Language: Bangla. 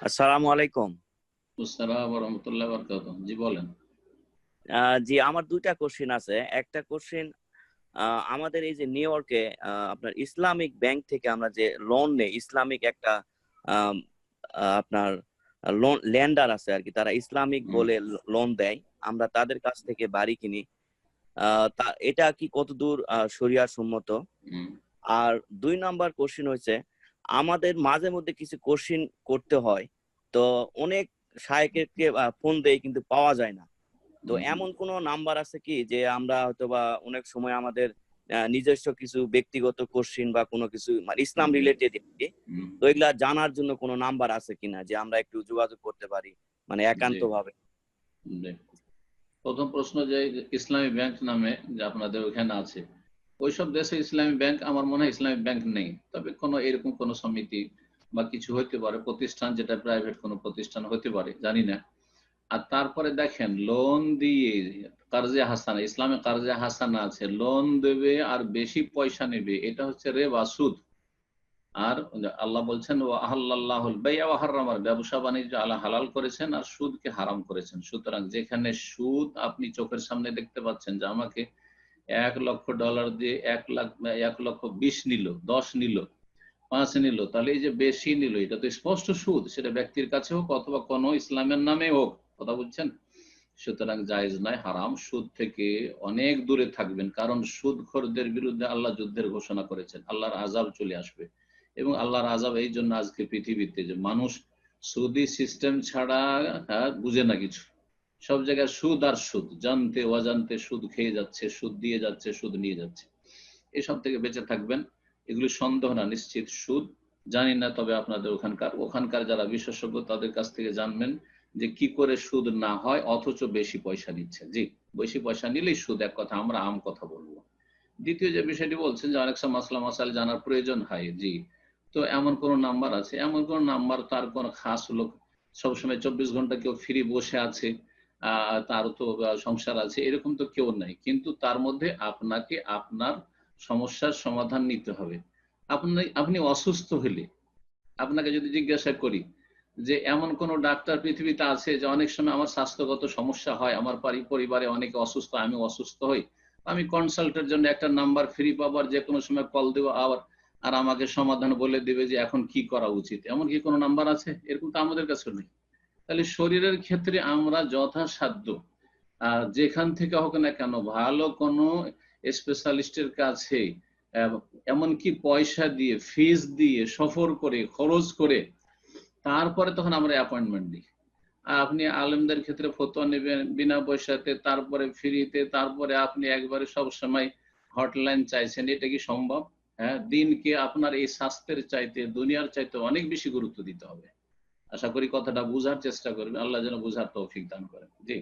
আসসালামু আলাইকুম। জি বলেন। জি আমার দুইটা কোশ্চেন আছে। একটা কোশ্চেন আমাদের এই যে নিউ ইয়র্কে আপনার ইসলামিক ব্যাংক থেকে আমরা যে লোন নেই ইসলামিক একটা আপনার লোন ল্যান্ডার আছে আর কি তারা ইসলামিক বলে লোন দেয়। আমরা তাদের কাছ থেকে বাড়ি কিনি। এটা কি কতদূর শরিয়া সম্মত? আর দুই নাম্বার কোশ্চিন হচ্ছে আমাদের মাঝে মধ্যে কিছু কোশ্চিন করতে হয়। তো অনেক শায়কেরকে ফোন দেয় কিন্তু পাওয়া যায় না। তো এমন কোনো নাম্বার আছে কি যে আমরা হয়তো বা অনেক সময় আমাদের নিজস্ব কিছু ব্যক্তিগত কোশ্চিন বা কোনো কিছু মানে ইসলাম রিলেটেড তো এগুলা জানার জন্য কোনো নাম্বার আছে কিনা যে আমরা একটু যোগাযোগ করতে পারি মানে একান্ত ভাবে প্রথম প্রশ্ন যে ইসলামী ব্যাংক নামে যে আপনাদের ওখানে আছে ওইসব দেশে ইসলামী ব্যাংক, আমার মনে হয় ইসলামী ব্যাংক নেই। তবে কোনো এরকম কোনো সমিতি বা কিছু হতে পারে, প্রতিষ্ঠান যেটা প্রাইভেট কোনো প্রতিষ্ঠান হতে পারে, জানি না। আর তারপরে দেখেন লোন দিয়ে কার্জে হাসানা, ইসলামে কার্জে হাসানা আছে লোন দেবে আর বেশি পয়সা নেবে, এটা হচ্ছে রে বা সুদ। আর আল্লাহ বলছেন ও আল্লাহুল আমার ব্যবসা বাণিজ্য আল্লাহ হালাল করেছেন আর সুদকে হারাম করেছেন। সুতরাং যেখানে সুদ আপনি চোখের সামনে দেখতে পাচ্ছেন যে আমাকে এক লক্ষ ডলার দিয়ে এক লাখ এক লক্ষ বিশ নিল দশ নিল পাঁচ নিল তাহলে এই যে বেশি নিল এটা তো স্পষ্ট সুদ সেটা ব্যক্তির কাছে হোক অথবা কোনো ইসলামের নামে হোক কথা বুঝছেন? সুতরাং জায়েজ নয় হারাম সুদ থেকে অনেক দূরে থাকবেন কারণ সুদখোরদের বিরুদ্ধে আল্লাহ যুদ্ধের ঘোষণা করেছেন আল্লাহর আজাব চলে আসবে এবং আল্লাহর আজাব এই জন্য আজকে পৃথিবীতে যে মানুষ সুদি সিস্টেম ছাড়া হ্যাঁ, বুঝে না কিছু। সব জায়গায় সুদ আর সুদ, জানতে অজান্তে সুদ খেয়ে যাচ্ছে, সুদ দিয়ে যাচ্ছে, সুদ নিয়ে যাচ্ছে। এসব থেকে বেঁচে থাকবেন। এগুলি সন্দেহ না, নিশ্চিত সুদ। জানি না তবে আপনাদের ওখানকার। ওখানকার যারা বিশেষজ্ঞ, তাদের কাছ থেকে জানবেন যে কি করে সুদ না হয়, অথচ বেশি পয়সা নিচ্ছে। জি, বেশি পয়সা নিলেই সুদ এক কথা, আমরা আম কথা বলব। দ্বিতীয় যে বিষয়টি বলছেন যে অনেক সময় মাসলা মাসাল জানার প্রয়োজন হয়, জি। তো এমন কোন নাম্বার আছে? এমন কোন নাম্বার, তার কোন খাস লোক সবসময় চব্বিশ ঘণ্টা কেউ ফ্রি বসে আছে তার তো সংসার আছে, এরকম তো কেউ নাই। কিন্তু তার মধ্যে আপনাকে আপনার সমস্যার সমাধান নিতে হবে। আপনি আপনি অসুস্থ হলে আপনাকে যদি জিজ্ঞাসা করি যে এমন কোন ডাক্তার পৃথিবীতে আছে যে অনেক সময় আমার স্বাস্থ্যগত সমস্যা হয়, আমার পারি- পরিবারে অনেকে অসুস্থ, আমি অসুস্থ হই, আমি কনসাল্টের জন্য একটা নাম্বার ফ্রি পাবার যে কোনো সময় কল দেবো, আবার, আর আমাকে সমাধান বলে দিবে যে এখন কি করা উচিত। এমন কি কোনো নাম্বার আছে? এরকম তো আমাদের কাছে নেই। তাহলে শরীরের ক্ষেত্রে আমরা যথাসাধ্য যেখান থেকে হোক না কেন ভালো কোনো স্পেশালিস্টের কাছে এমনকি পয়সা দিয়ে ফিস দিয়ে, সফর করে, খরচ করে, তারপরে তখন আমরা অ্যাপয়েন্টমেন্ট দিই আপনি আলেমদের ক্ষেত্রে ফতোয়া নেবেন বিনা পয়সাতে, তারপরে ফ্রিতে তারপরে আপনি একবারে সব সময় হটলাইন চাইছেন, এটা কি সম্ভব? হ্যাঁ দিনকে আপনার এই স্বাস্থ্যের চাইতে, দুনিয়ার চাইতে অনেক বেশি গুরুত্ব দিতে হবে। আশা করি কথাটা বুঝার চেষ্টা করবেন আল্লাহ যেন বুঝার তৌফিক দান করেন। জি।